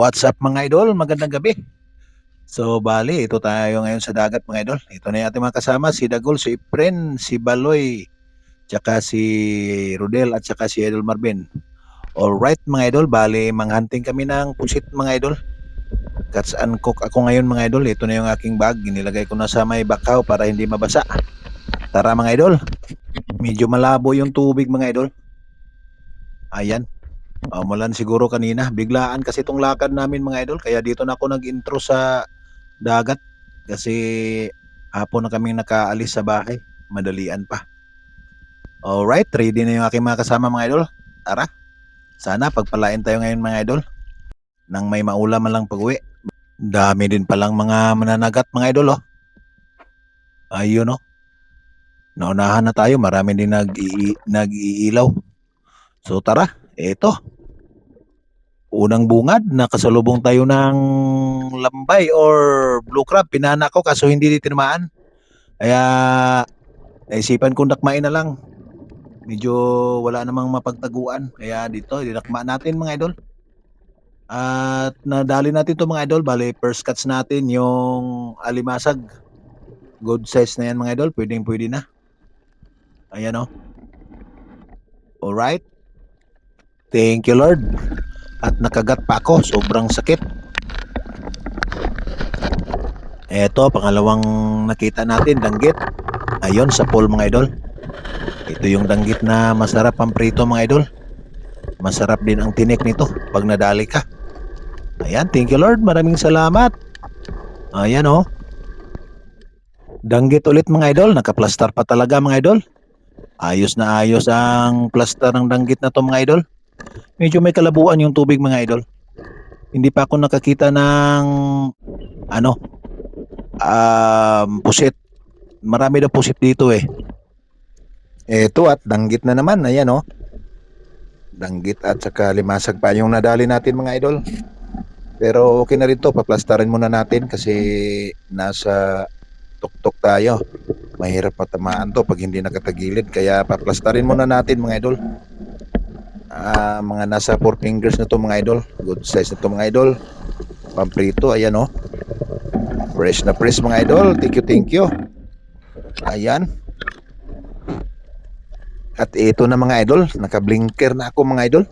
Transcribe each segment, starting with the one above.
What's up mga idol? Magandang gabi. So bali, ito tayo ngayon sa dagat mga idol. Ito na yung ating mga kasama, si Dagol, si Ipren, si Baloy, tsaka si Rodel at tsaka si Idol Marvin. Alright mga idol, bali manghunting kami ng pusit mga idol. Catch and cook ako ngayon mga idol. Ito na yung aking bag. Inilagay ko na sa may bakaw para hindi mabasa. Tara mga idol. Medyo malabo yung tubig mga idol. Ayan. Uh, mulan siguro kanina. Biglaan kasi itong lakad namin mga idol. Kaya dito na ako nag-intro sa dagat. Kasi hapon na kaming nakaalis sa bahay. Madalian pa. Alright, ready na yung aking mga kasama mga idol. Tara. Sana pagpalain tayo ngayon mga idol. Nang may maulam man lang pag-uwi. Dami din palang mga mananagat mga idol oh. Ayun oh. Naunahan na tayo. Marami din nag nag-iilaw. So tara, eto. Unang bungad, nakasalubong tayo ng lambay or blue crab. Pinana ko kaso hindi tinamaan. Kaya naisipan kong dakmain na lang. Medyo wala namang mapagtaguan. Kaya dito, dinakma natin mga idol. At nadali natin to mga idol. Bale, first cuts natin yung alimasag. Good size na yan mga idol. Pwedeng pwede na. Ayan o. Alright. Thank you Lord. At nakagat pa ako. Sobrang sakit. Eto, pangalawang nakita natin, danggit. Ayun, sa pool mga idol. Ito yung danggit na masarap ang prito mga idol. Masarap din ang tinik nito pag nadali ka. Ayan, thank you Lord. Maraming salamat. Ayan oh. Danggit ulit mga idol. Nakaplastar pa talaga mga idol. Ayos na ayos ang plaster ng danggit na to mga idol. Medyo may kalabuan yung tubig mga idol. Hindi pa ako nakakita ng ano um, pusit. Marami daw pusit dito eh. Eto at danggit na naman. Ayan oh. Danggit at saka limasag pa yung nadali natin mga idol. Pero okay na rin to. Paplastarin muna natin kasi nasa tuktok tayo. Mahirap matamaan to pag hindi nakatagilid. Kaya paplastarin muna natin mga idol. Ah, mga nasa 4 fingers na to mga idol. Good size na to mga idol. Pamprito, ayan oh. Fresh na fresh mga idol. Thank you, thank you. Ayan. At ito na mga idol, naka-blinker na ako mga idol.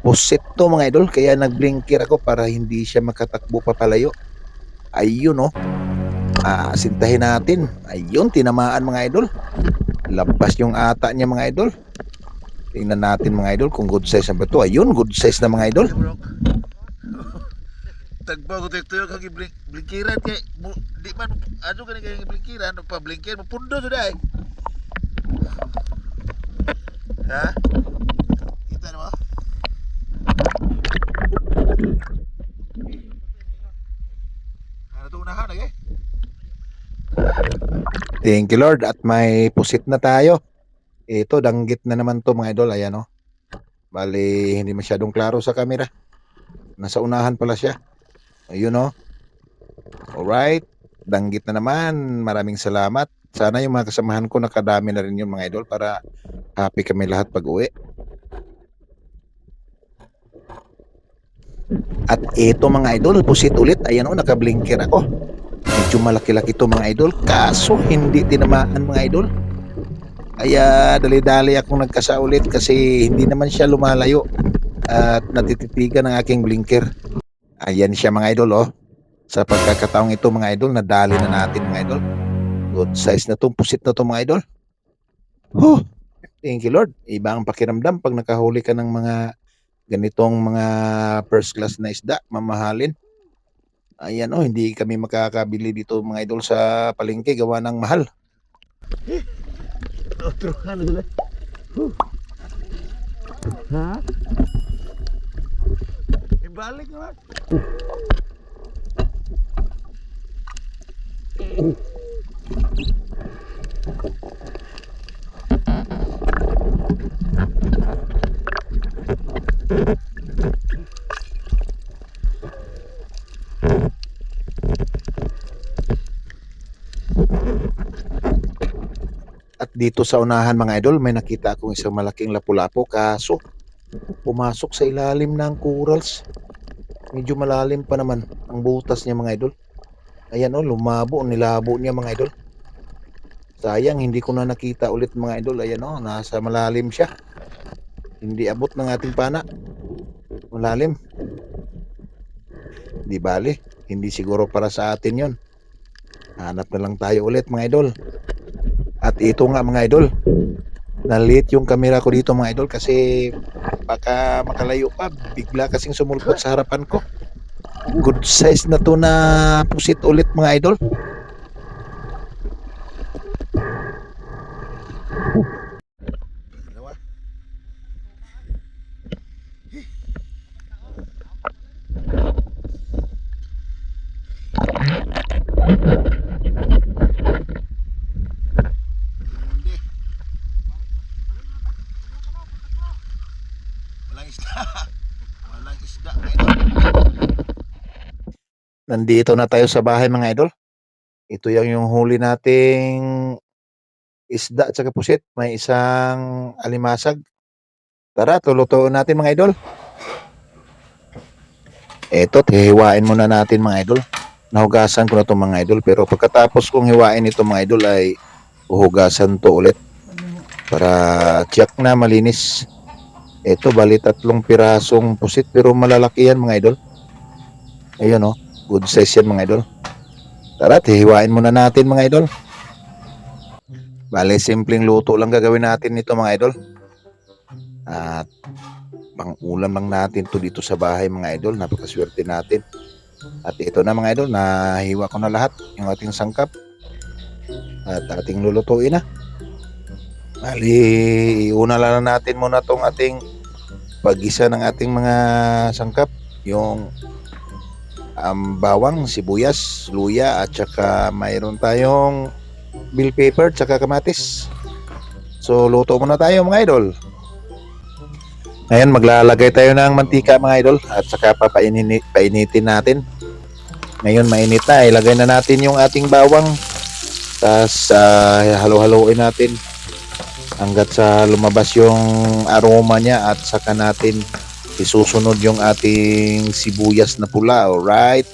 Pusit to mga idol, kaya nag-blinker ako para hindi siya makatakbo papalayo. Ayun oh. Ah, sintahin natin. Ayun, tinamaan mga idol. Labas yung ata niya mga idol. Tingnan natin mga idol kung good size na ba ito. Ayun, good size na mga idol. Tagba ko tayo kag blink blinkiran kay di man ano gani kay blinkiran pa blinker mo pundo sudah. eh. Ha? Kita na ba? Ano to unahan lagi? Thank you Lord at may pusit na tayo. Ito, danggit na naman to mga idol. Ayan oh. Bali, hindi masyadong klaro sa camera. Nasa unahan pala siya. Ayun oh. Alright. Danggit na naman. Maraming salamat. Sana yung mga kasamahan ko nakadami na rin yung mga idol para happy kami lahat pag uwi. At ito mga idol, pusit ulit. Ayan oh, nakablinker ako. Medyo malaki-laki to mga idol. Kaso hindi tinamaan mga idol. Kaya dali-dali akong nagkasa ulit kasi hindi naman siya lumalayo at natititigan ng aking blinker. Ayan siya mga idol oh. Sa pagkakataong ito mga idol, nadali na natin mga idol. Good size na tong pusit na to mga idol. Huh. Thank you Lord. Iba ang pakiramdam pag nakahuli ka ng mga ganitong mga first class na isda, mamahalin. Ayan oh, hindi kami makakabili dito mga idol sa palengke gawa ng mahal. Otro ano dala? Ha? Ibalik naman. At dito sa unahan mga idol, may nakita akong isang malaking lapu-lapu kaso pumasok sa ilalim ng corals. Medyo malalim pa naman ang butas niya mga idol. Ayan oh, lumabo, nilabo niya mga idol. Sayang, hindi ko na nakita ulit mga idol. Ayan oh, nasa malalim siya. Hindi abot ng ating pana. Malalim. Di bali, hindi siguro para sa atin yon. Hanap na lang tayo ulit mga idol. At ito nga mga idol, nalit yung camera ko dito mga idol kasi baka makalayo pa. Bigla kasing sumulpot sa harapan ko. Good size na to na pusit ulit mga idol. Dalawa. Hindi. Walang isda. Walang isda. Nandito na tayo sa bahay mga idol. Ito yung yung huli nating isda at saka pusit. May isang alimasag. Tara, tulutuin natin mga idol. Eto, hihiwain muna natin mga idol. Nahugasan ko na itong mga idol. Pero pagkatapos kong hiwain ito mga idol ay uhugasan to ulit. Para tiyak na malinis. Ito, bali tatlong pirasong pusit pero malalaki yan mga idol. Ayun oh. Good size yan mga idol. Tara, hihiwain muna natin mga idol. Bale, simpleng luto lang gagawin natin nito mga idol. At pang ulam lang natin to dito sa bahay mga idol. Napakaswerte natin. At ito na mga idol, nahiwa ko na lahat yung ating sangkap. At ating lulutuin na. Bali, iuna lang natin muna tong ating pag-isa ng ating mga sangkap. Yung um, bawang, sibuyas, luya at saka mayroon tayong bill paper at saka kamatis. So luto muna tayo mga idol. Ngayon maglalagay tayo ng mantika mga idol at saka papainitin painitin natin. Ngayon mainit na, ilagay na natin yung ating bawang. Tapos uh, halo-haloin natin hanggat sa lumabas yung aroma niya at saka natin isusunod yung ating sibuyas na pula. Alright.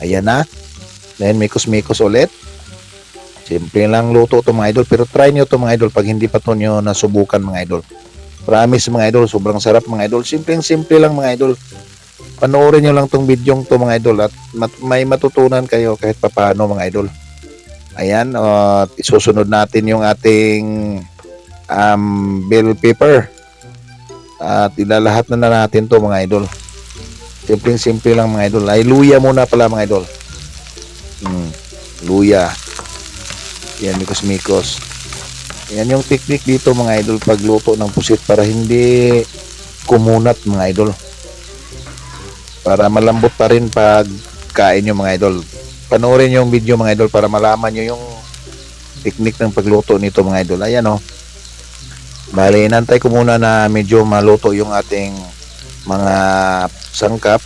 Ayan na. Then mikos-mikos ulit. Simple lang luto to mga idol. Pero try nyo to mga idol pag hindi pa to nyo nasubukan mga idol. Promise mga idol. Sobrang sarap mga idol. Simpleng-simple lang mga idol. Panoorin nyo lang tong video to mga idol at mat- may matutunan kayo kahit papano mga idol. Ayan. Uh, isusunod natin yung ating um, bell pepper at ilalahat na, na natin to mga idol. Simpleng simple lang mga idol. Ay luya muna pala mga idol. Hmm, luya. Yan mikos mikos. Yan yung technique dito mga idol pagluto ng pusit para hindi kumunat mga idol. Para malambot pa rin pag kain yung mga idol. Panoorin yung video mga idol para malaman nyo yung technique ng pagluto nito mga idol. Ayan o oh. Bale, inantay ko muna na medyo maluto yung ating mga sangkap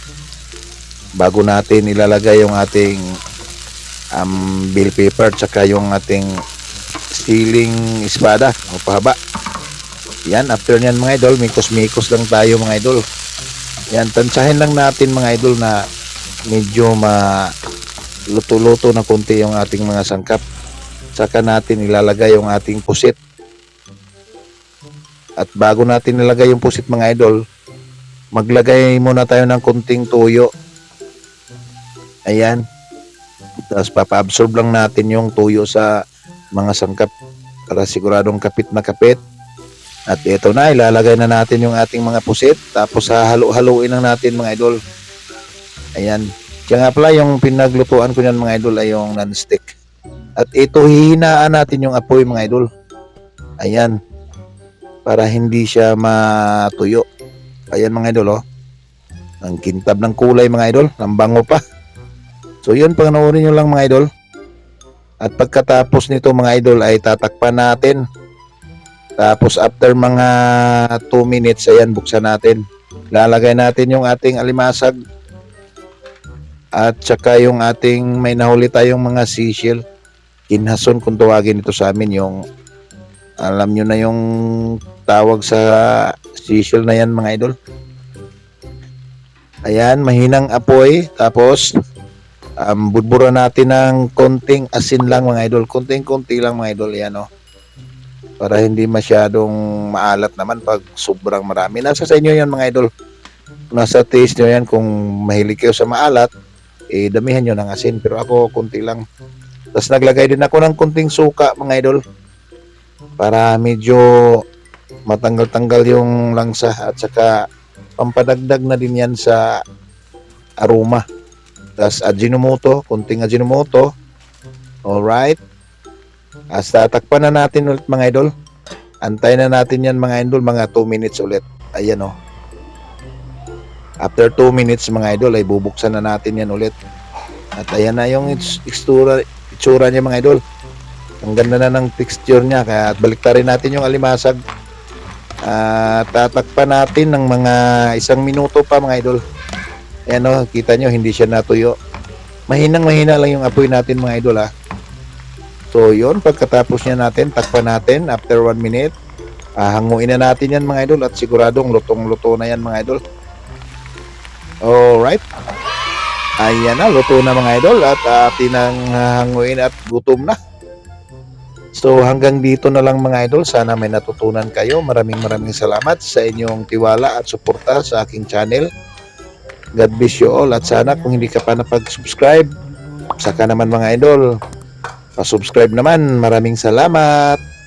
bago natin ilalagay yung ating um, bill paper tsaka yung ating stealing espada o pahaba. Yan, after nyan mga idol, mikos-mikos lang tayo mga idol. Yan, tansyahin lang natin mga idol na medyo ma luto-luto na konti yung ating mga sangkap. Saka natin ilalagay yung ating pusit at bago natin nilagay yung pusit mga idol, maglagay muna tayo ng kunting tuyo. Ayan. Tapos papa-absorb lang natin yung tuyo sa mga sangkap para siguradong kapit na kapit. At ito na, ilalagay na natin yung ating mga pusit. Tapos halo-haluin lang natin mga idol. Ayan. Kaya nga pala yung pinaglutuan ko niyan mga idol ay yung non-stick. At ito hihinaan natin yung apoy mga idol. Ayan para hindi siya matuyo. Ayan mga idol oh. Ang kintab ng kulay mga idol, ang bango pa. So yun, panoorin nyo lang mga idol. At pagkatapos nito mga idol ay tatakpan natin. Tapos after mga 2 minutes, ayan, buksan natin. Lalagay natin yung ating alimasag. At saka yung ating may nahuli tayong mga seashell. Inhason kung tawagin ito sa amin yung alam nyo na yung tawag sa seashell na yan mga idol. Ayan, mahinang apoy. Tapos, um, budbura natin ng konting asin lang mga idol. Konting-konti lang mga idol. Ayan, oh. Para hindi masyadong maalat naman pag sobrang marami. Nasa sa inyo yan mga idol. Nasa taste nyo yan kung mahilig kayo sa maalat, eh damihan nyo ng asin. Pero ako, konti lang. Tapos naglagay din ako ng konting suka mga idol. Para medyo matanggal-tanggal yung langsa at saka pampadagdag na din yan sa aroma. Tapos Ajinomoto, kunting Ajinomoto. Alright. As tatakpan na natin ulit mga idol. Antay na natin yan mga idol, mga 2 minutes ulit. Ayan o. After 2 minutes mga idol ay bubuksan na natin yan ulit. At ayan na yung its- itsura, itsura niya mga idol. Ang ganda na ng texture niya. Kaya baliktarin natin yung alimasag. At tatakpan natin ng mga isang minuto pa mga idol. Ayan o, kita nyo, hindi siya natuyo. Mahinang mahina lang yung apoy natin mga idol ha. So yun, pagkatapos niya natin, takpan natin after 1 minute. Ah, hanguin na natin yan mga idol at siguradong lutong-luto na yan mga idol. Alright. Ayan na, luto na mga idol at atin ang hanguin at gutom na. So hanggang dito na lang mga idol. Sana may natutunan kayo. Maraming maraming salamat sa inyong tiwala at suporta sa aking channel. God bless you all. At sana kung hindi ka pa napag-subscribe, saka naman mga idol, pa-subscribe naman. Maraming salamat.